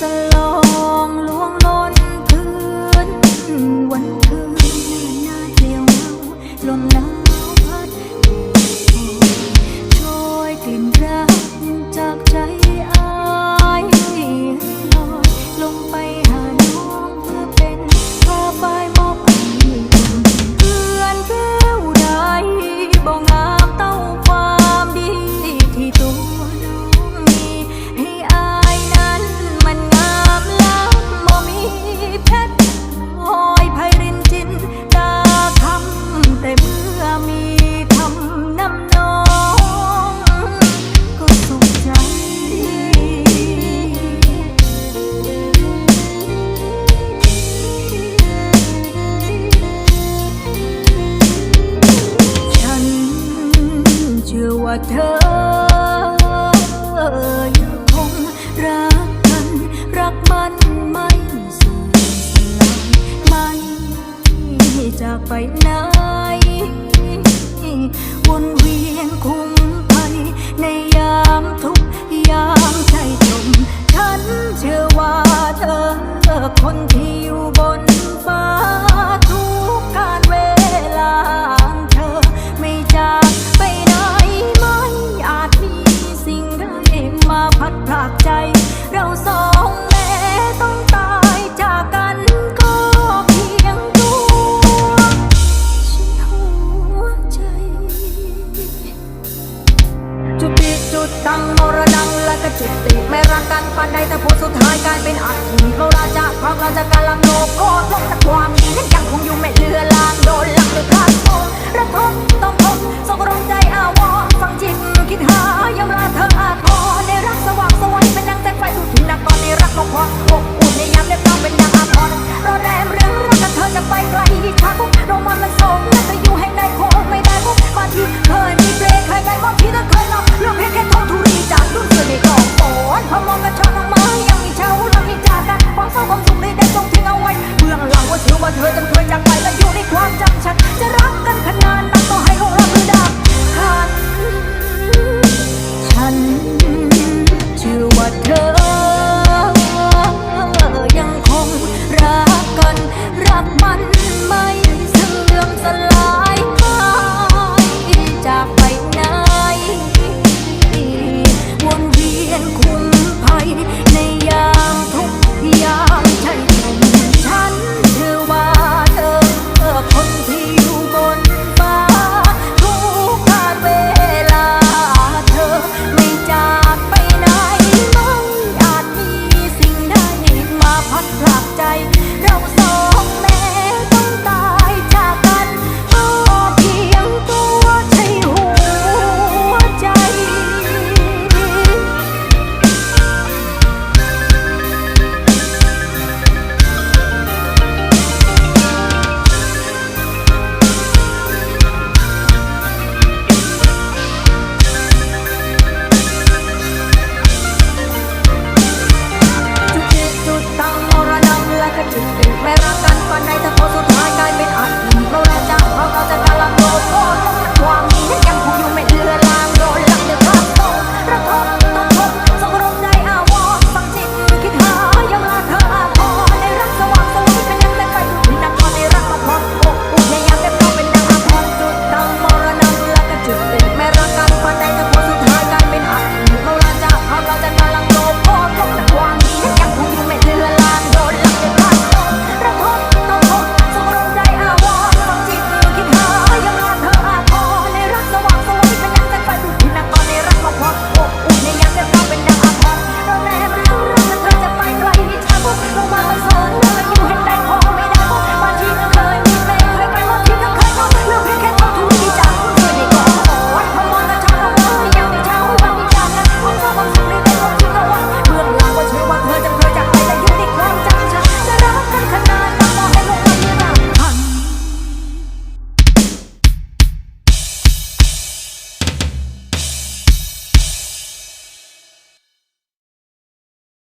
สลองลวงล้นพื้นวัน ว่าเธอคงรักกัน รักมันไม่สูญสไม่จะไปไหนวนเวียนคง ดดังมรดังและก็จุดติดไม่รักกันปันใดแต่ผลสุดท้ายกลายเป็นอักขีเราะราจะเพราะราชการลำโลกโคตรจากความดีนั้นยังคงอยู่ไม่เลือลางโดนหลังโดยพลาดโงระทมต้องทนสกรมใจอาวรฟังจิตคิดหายำลาเธออาทอในรักสว่างสวัยเป็นนังแต่ไฟดูถึงนักตอนในรักของพออบอุ่นในยามเล็บน้องเป็นดังอาพรราแรมเรื่องรักกับเธอจะไปไกลดิชาคุกโรมันมันโศกนั่จะอยู่แห่งใดคงไม่ได้พบมาที่เคยมีเบปลใครใครก็ที่เธอเคยหลับ to